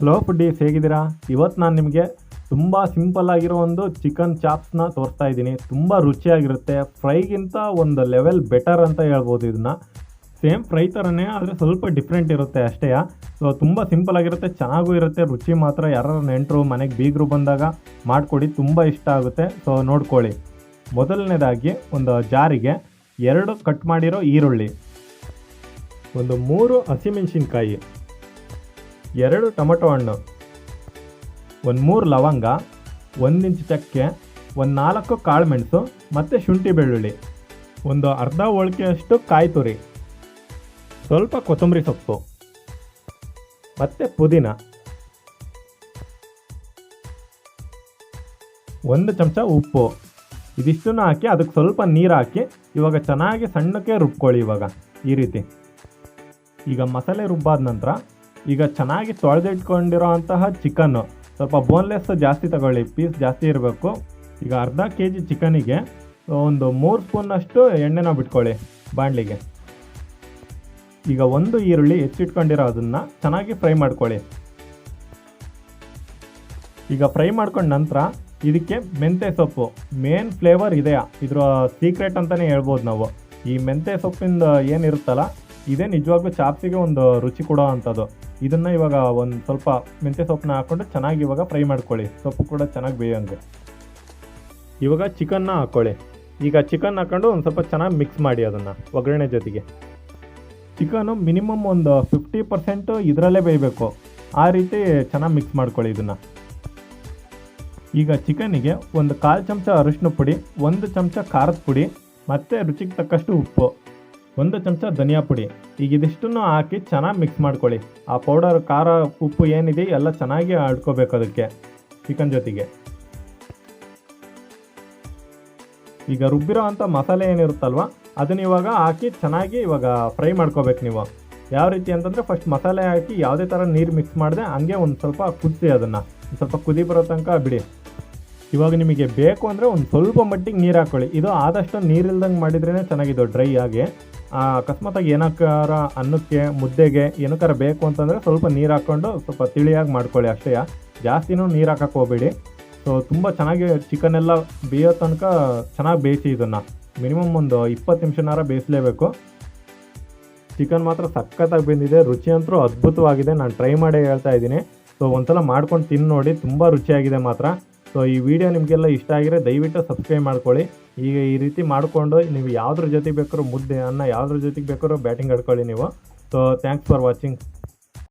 Hello ಫುಡ್ಡೀಸ್ ಹೇಗಿದ್ದೀರಾ? ಇವತ್ತು ನಾನು ನಿಮಗೆ ತುಂಬ ಸಿಂಪಲ್ ಆಗಿರೋ ಒಂದು ಚಿಕನ್ ಚಾಪ್ಸ್ನ ತೋರಿಸ್ತಾ ಇದ್ದೀನಿ. ತುಂಬ ರುಚಿಯಾಗಿರುತ್ತೆ. ಫ್ರೈಗಿಂತ ಒಂದು ಲೆವೆಲ್ ಬೆಟರ್ ಅಂತ ಹೇಳ್ಬೋದು ಇದನ್ನು. ಸೇಮ್ ಫ್ರೈ ಥರನೇ ಆದರೆ ಸ್ವಲ್ಪ ಡಿಫ್ರೆಂಟ್ ಇರುತ್ತೆ ಅಷ್ಟೇ ಸೊ ತುಂಬ ಸಿಂಪಲ್ ಆಗಿರುತ್ತೆ, ಚೆನ್ನಾಗೂ ಇರುತ್ತೆ, ರುಚಿ ಮಾತ್ರ ಯಾರು ನೆಂಟರು, ಮನೆಗೆ ಬೀಗರು ಬಂದಾಗ ಮಾಡಿಕೊಡಿ, ತುಂಬ ಇಷ್ಟ ಆಗುತ್ತೆ. ಸೊ ನೋಡ್ಕೊಳ್ಳಿ. ಮೊದಲನೇದಾಗಿ ಒಂದು ಜಾರಿಗೆ ಎರಡು ಕಟ್ ಮಾಡಿರೋ ಈರುಳ್ಳಿ. ಒಂದು ಮೂರು ಹಸಿಮೆಣಸಿನ್ಕಾಯಿ. ಎರಡು ಟೊಮಟೊ ಹಣ್ಣು, ಒಂದು ಮೂರು ಲವಂಗ, ಒಂದು ಇಂಚು ಚಕ್ಕೆ, ಒಂದು ನಾಲ್ಕು ಕಾಳು ಮೆಣಸು, ಮತ್ತು ಶುಂಠಿ ಬೆಳ್ಳುಳ್ಳಿ, ಒಂದು ಅರ್ಧ ಹೋಳಿಗೆಯಷ್ಟು ಕಾಯಿ ತುರಿ, ಸ್ವಲ್ಪ ಕೊತ್ತಂಬರಿ ಸೊಪ್ಪು, ಮತ್ತು ಪುದೀನ, ಒಂದು ಚಮಚ ಉಪ್ಪು. ಇದಿಷ್ಟನ್ನು ಹಾಕಿ ಅದಕ್ಕೆ ಸ್ವಲ್ಪ ನೀರು ಹಾಕಿ ಇವಾಗ ಚೆನ್ನಾಗಿ ಸಣ್ಣಕ್ಕೆ ರುಬ್ಕೊಳ್ಳಿ ಇವಾಗ ಈ ರೀತಿ. ಈಗ ಮಸಾಲೆ ರುಬ್ಬಾದ ನಂತರ ಈಗ ಚೆನ್ನಾಗಿ ತೊಳೆದಿಟ್ಕೊಂಡಿರೋ ಅಂತಹ ಚಿಕನ್ನು ಸ್ವಲ್ಪ ಬೋನ್ಲೆಸ್ ಜಾಸ್ತಿ ತಗೊಳ್ಳಿ ಪೀಸ್ ಜಾಸ್ತಿ ಇರಬೇಕು. ಈಗ ಅರ್ಧ ಕೆ ಜಿ ಚಿಕನಿಗೆ ಒಂದು ಮೂರು ಸ್ಪೂನಷ್ಟು ಎಣ್ಣೆನ ಬಿಟ್ಕೊಳ್ಳಿ ಬಾಣಲಿಗೆ. ಈಗ ಒಂದು ಈರುಳ್ಳಿ ಹೆಚ್ಚಿಟ್ಕೊಂಡಿರೋ ಅದನ್ನು ಚೆನ್ನಾಗಿ ಫ್ರೈ ಮಾಡ್ಕೊಳ್ಳಿ. ಈಗ ಫ್ರೈ ಮಾಡ್ಕೊಂಡ ನಂತರ ಇದಕ್ಕೆ ಮೆಂತ್ಯ ಸೊಪ್ಪು. ಮೇನ್ ಫ್ಲೇವರ್ ಇದೆಯಾ ಇದರ ಸೀಕ್ರೆಟ್ ಅಂತಲೇ ಹೇಳ್ಬೋದು ನಾವು. ಈ ಮೆಂತ್ಯ ಸೊಪ್ಪಿಂದ ಏನಿರುತ್ತಲ್ಲ, ಇದೇ ನಿಜವಾಗ್ಲೂ ಚಾಪ್ಸಿಗೆ ಒಂದು ರುಚಿ ಕೊಡೋ ಅಂಥದ್ದು. ಇದನ್ನು ಇವಾಗ ಒಂದು ಸ್ವಲ್ಪ ಮೆಂತ್ಯ ಸೊಪ್ಪನ್ನ ಹಾಕ್ಕೊಂಡು ಚೆನ್ನಾಗಿ ಇವಾಗ ಫ್ರೈ ಮಾಡ್ಕೊಳ್ಳಿ. ಸೊಪ್ಪು ಕೂಡ ಚೆನ್ನಾಗಿ ಬೇಯೋಂಗೆ. ಇವಾಗ ಚಿಕನ್ನ ಹಾಕ್ಕೊಳ್ಳಿ ಈಗ ಚಿಕನ್ ಹಾಕೊಂಡು ಒಂದು ಸ್ವಲ್ಪ ಚೆನ್ನಾಗಿ ಮಿಕ್ಸ್ ಮಾಡಿ ಅದನ್ನು, ಒಗ್ಗರಣೆ ಜೊತೆಗೆ. ಚಿಕನು ಮಿನಿಮಮ್ ಒಂದು ಫಿಫ್ಟಿ ಪರ್ಸೆಂಟು ಇದರಲ್ಲೇ ಬೇಯಬೇಕು. ಆ ರೀತಿ ಚೆನ್ನಾಗಿ ಮಿಕ್ಸ್ ಮಾಡ್ಕೊಳ್ಳಿ ಇದನ್ನು. ಈಗ ಚಿಕನಿಗೆ ಒಂದು ಕಾಲು ಚಮಚ ಅರಿಶಿನ ಪುಡಿ, ಒಂದು ಚಮಚ ಖಾರದ ಪುಡಿ, ಮತ್ತು ರುಚಿಗೆ ತಕ್ಕಷ್ಟು ಉಪ್ಪು. ಒಂದು ಚಮಚ ಧನಿಯಾ ಪುಡಿ. ಈಗ ಇದಿಷ್ಟನ್ನು ಹಾಕಿ ಚೆನ್ನಾಗಿ ಮಿಕ್ಸ್ ಮಾಡ್ಕೊಳ್ಳಿ. ಆ ಪೌಡರ್ ಖಾರ, ಉಪ್ಪು ಏನಿದೆ ಎಲ್ಲ ಚೆನ್ನಾಗಿ ಆಡ್ಕೋಬೇಕು ಅದಕ್ಕೆ ಚಿಕನ್ ಜೊತೆಗೆ. ಈಗ ರುಬ್ಬಿರೋ ಅಂಥ ಮಸಾಲೆ ಏನಿರುತ್ತಲ್ವ, ಅದನ್ನ ಇವಾಗ ಹಾಕಿ ಚೆನ್ನಾಗಿ ಇವಾಗ ಫ್ರೈ ಮಾಡ್ಕೋಬೇಕು ನೀವು. ಯಾವ ರೀತಿ ಅಂತಂದರೆ ಫಸ್ಟ್ ಮಸಾಲೆ ಹಾಕಿ ಯಾವುದೇ ಥರ ನೀರು ಮಿಕ್ಸ್ ಮಾಡಿದೆ ಹಂಗೆ ಒಂದು ಸ್ವಲ್ಪ ಕುದಿಸಿ ಅದನ್ನು. ಸ್ವಲ್ಪ ಕುದಿ ಬರೋ ತನಕ ಬಿಡಿ. ಇವಾಗ ನಿಮಗೆ ಬೇಕು ಅಂದರೆ ಒಂದು ಸ್ವಲ್ಪ ಮಟ್ಟಿಗೆ ನೀರು ಹಾಕ್ಕೊಳ್ಳಿ ಇದು ಆದಷ್ಟು ನೀರಿಲ್ದಂಗೆ ಮಾಡಿದ್ರೇ ಚೆನ್ನಾಗಿದ್ದು ಡ್ರೈ ಆಗಿ. ಅಕಸ್ಮಾತಾಗಿ ಏನಕ್ಕಾರ ಅನ್ನಕ್ಕೆ, ಮುದ್ದೆಗೆ ಏನಕ್ಕಾರ ಬೇಕು ಅಂತಂದರೆ ಸ್ವಲ್ಪ ನೀರು ಹಾಕ್ಕೊಂಡು ಸ್ವಲ್ಪ ತಿಳಿಯಾಗಿ ಮಾಡ್ಕೊಳ್ಳಿ ಅಷ್ಟೇ. ಜಾಸ್ತಿನೂ ನೀರು ಹಾಕಕ್ಕೆ ಹೋಗಬೇಡಿ. ಸೊ ತುಂಬ ಚೆನ್ನಾಗಿ ಚಿಕನ್ ಎಲ್ಲ ಬೇಯೋ ತನಕ ಚೆನ್ನಾಗಿ ಬೇಯಿಸಿ ಇದನ್ನು. ಮಿನಿಮಮ್ ಒಂದು ಇಪ್ಪತ್ತು ನಿಮಿಷನಾರ ಬೇಯಿಸಲೇಬೇಕು. ಚಿಕನ್ ಮಾತ್ರ ಸಖತ್ತಾಗಿ ಬಂದಿದೆ. ರುಚಿ ಅಂತೂ ಅದ್ಭುತವಾಗಿದೆ. ನಾನು ಟ್ರೈ ಮಾಡಿ ಹೇಳ್ತಾ ಇದ್ದೀನಿ. ಸೊ ಒಂದ್ಸಲ ಮಾಡ್ಕೊಂಡು ತಿಂದು ನೋಡಿ. ತುಂಬ ರುಚಿಯಾಗಿದೆ ಮಾತ್ರ. ಸೊ ಈ ವಿಡಿಯೋ ನಿಮಗೆಲ್ಲ ಇಷ್ಟ ಆಗಿದ್ರೆ ದಯವಿಟ್ಟು ಸಬ್ಸ್ಕ್ರೈಬ್ ಮಾಡ್ಕೊಳ್ಳಿ. ಈಗ ಈ ರೀತಿ ಮಾಡಿಕೊಂಡು ನೀವು ಯಾವುದ್ರ ಜೊತೆಗೆ ಬೇಕಾದ್ರೂ ಮುದ್ದೆ ಅನ್ನ ಯಾವ್ದ್ರ ಜೊತೆಗೆ ಬೇಕಾದ್ರೂ ಬ್ಯಾಟಿಂಗ್ ಆಡ್ಕೊಳ್ಳಿ ನೀವು. So thanks for watching